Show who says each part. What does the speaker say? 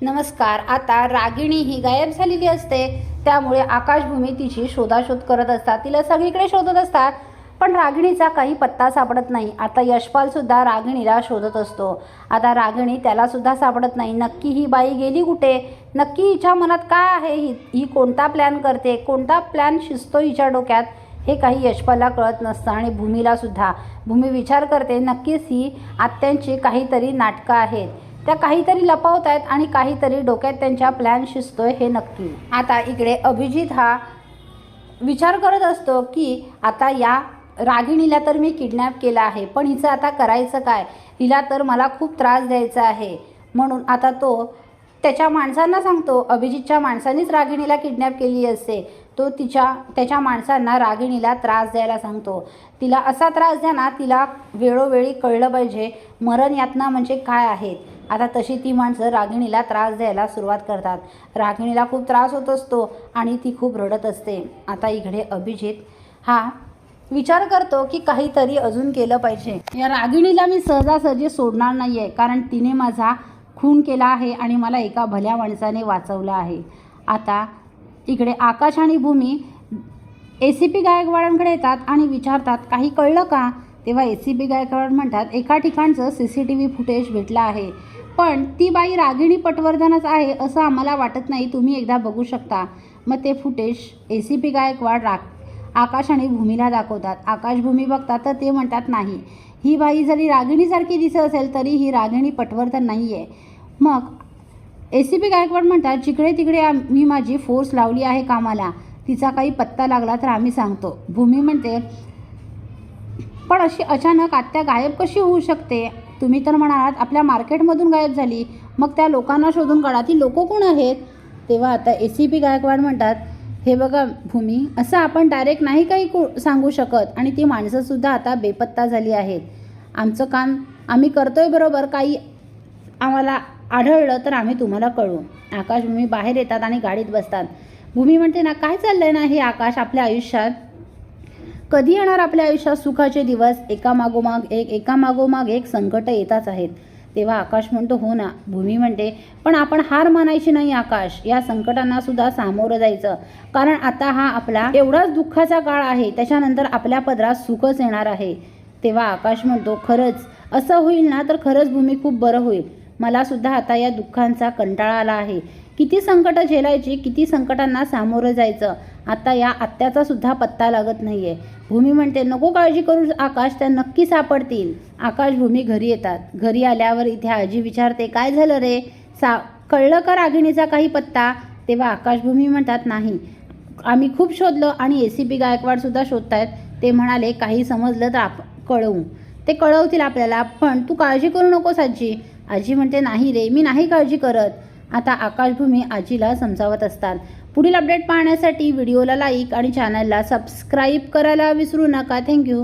Speaker 1: नमस्कार आता रागिणी ही गायब झालेली असते. त्यामुळे आकाशभूमी तिची शोधाशोध करत असतात. तिला सगळीकडे शोधत असतात पण रागिणीचा काही पत्ता सापडत नाही. आता यशपाल सुद्धा रागिणीला शोधत असतो. आता रागिणी त्याला सुद्धा सापडत नाही. नक्की ही बाई गेली कुठे? नक्की हिच्या मनात काय आहे? ही ही कोणता प्लॅन करते? कोणता प्लॅन शिजतो हिच्या डोक्यात? हे काही यशपालला कळत नसतं आणि भूमीला सुद्धा. भूमी विचार करते नक्कीच ही आत्यांची काहीतरी नाटकं आहेत. त्या काहीतरी लपवत आहेत आणि काहीतरी डोक्यात त्यांच्या प्लॅन शिजतोय हे नक्की. आता इकडे अभिजित हा विचार करत असतो की आता या रागिणीला तर मी किडनॅप केला आहे पण हिचं आता करायचं काय? हिला तर मला खूप त्रास द्यायचा आहे. म्हणून आता तो त्याच्या माणसांना सांगतो अभिजितच्या माणसांनीच रागिणीला किडनॅप केली असते तो तिच्या त्याच्या माणसांना रागिणीला त्रास द्यायला सांगतो. तिला असा त्रास द्या ना तिला वेळोवेळी कळलं पाहिजे मरण यातना म्हणजे काय आहेत आता तशी ती माणसं रागिणीला त्रास द्यायला सुरुवात करतात. रागिणीला खूप त्रास होत असतो आणि ती खूप रडत असते. आता इकडे अभिजित हा विचार करतो की काहीतरी अजून केलं पाहिजे. या रागिणीला मी सहजासहजी सोडणार नाही आहे कारण तिने माझा खून केला आहे आणि मला एका भल्या माणसाने वाचवलं आहे. आता इकडे आकाश आणि भूमी ए सी पी गायकवाडांकडे येतात आणि विचारतात काही कळलं का? तेव्हा ए सी पी गायकवाड म्हणतात एका ठिकाणचं C C T V footage भेटलं आहे. पण ती बाई रागिणी पटवर्धनच आहे असं आम्हाला वाटत नाही. तुम्ही एकदा बघू शकता. मग ते footage A C P Gaikwad Raag Akash आणि भूमीला दाखवतात. आकाशभूमी बघतात तर ते म्हणतात नाही ही बाई जरी रागिणीसारखी दिसत असेल तरी ही रागिणी पटवर्धन नाही आहे मग ए सी पी गायकवाड म्हणतात जिकडे तिकडे मी माझी फोर्स लावली आहे कामाला. तिचा काही पत्ता लागला तर आम्ही सांगतो. भूमी म्हणते पण अशी अचानक आत्या गायब कशी होऊ शकते? तुम्ही तर म्हणालात आपल्या मार्केटमधून गायब झाली. मग त्या लोकांना शोधून काढा ती लोक कोण आहेत? तेव्हा आता ए सी पी गायकवाड म्हणतात हे बघा भूमी असं आपण डायरेक्ट नाही काही को सांगू शकत. आणि ती माणसंसुद्धा आता बेपत्ता झाली आहेत. आमचं काम आम्ही करतोय बरोबर काही आम्हाला आढळलं तर आम्ही तुम्हाला कळू. आकाश भूमी बाहेर येतात आणि गाडीत बसतात. भूमी म्हणते ना काय चाललंय ना हे आकाश आपल्या आयुष्यात? कधी येणार आपल्या आयुष्यात सुखाचे दिवस? एका मागोमाग एक एका मागोमाग एक संकट येताच आहेत. तेव्हा आकाश म्हणतो हो ना भूमी म्हणते पण आपण हार मानायची नाही आकाश. या संकटांना सुद्धा सामोरं जायचं. कारण आता हा आपला एवढाच दुःखाचा काळ आहे त्याच्यानंतर आपल्या पदरात सुखच येणार आहे. तेव्हा आकाश म्हणतो खरंच असं होईल ना तर खरंच भूमी खूप बरं होईल. मला सुद्धा आता या दुःखांचा कंटाळा आला आहे. किती संकटं झेलायची किती संकटांना सामोरं जायचं आता या आत्याचा सुद्धा पत्ता लागत नाही आहे भूमी म्हणते नको काळजी करू आकाश त्या नक्की सापडतील. आकाश भूमी घरी येतात. घरी आल्यावर इथे आजी विचारते काय झालं रे? सा कळलं का रागिणीचा काही पत्ता? तेव्हा आकाशभूमी म्हणतात नाही. आम्ही खूप शोधलं आणि ए सी पी गायकवाडसुद्धा शोधतायत. ते म्हणाले काही समजलं तर आप कळवू. ते कळवतील आपल्याला पण तू काळजी करू नकोस आजी. आजी म्हणते नाही रे मी नाही काळजी करत. आता आकाशभूमी आजीला समजावत असतात. पुढील अपडेट पाहण्यासाठी व्हिडिओला लाईक आणि चॅनलला सबस्क्राईब करायला विसरू नका. थँक्यू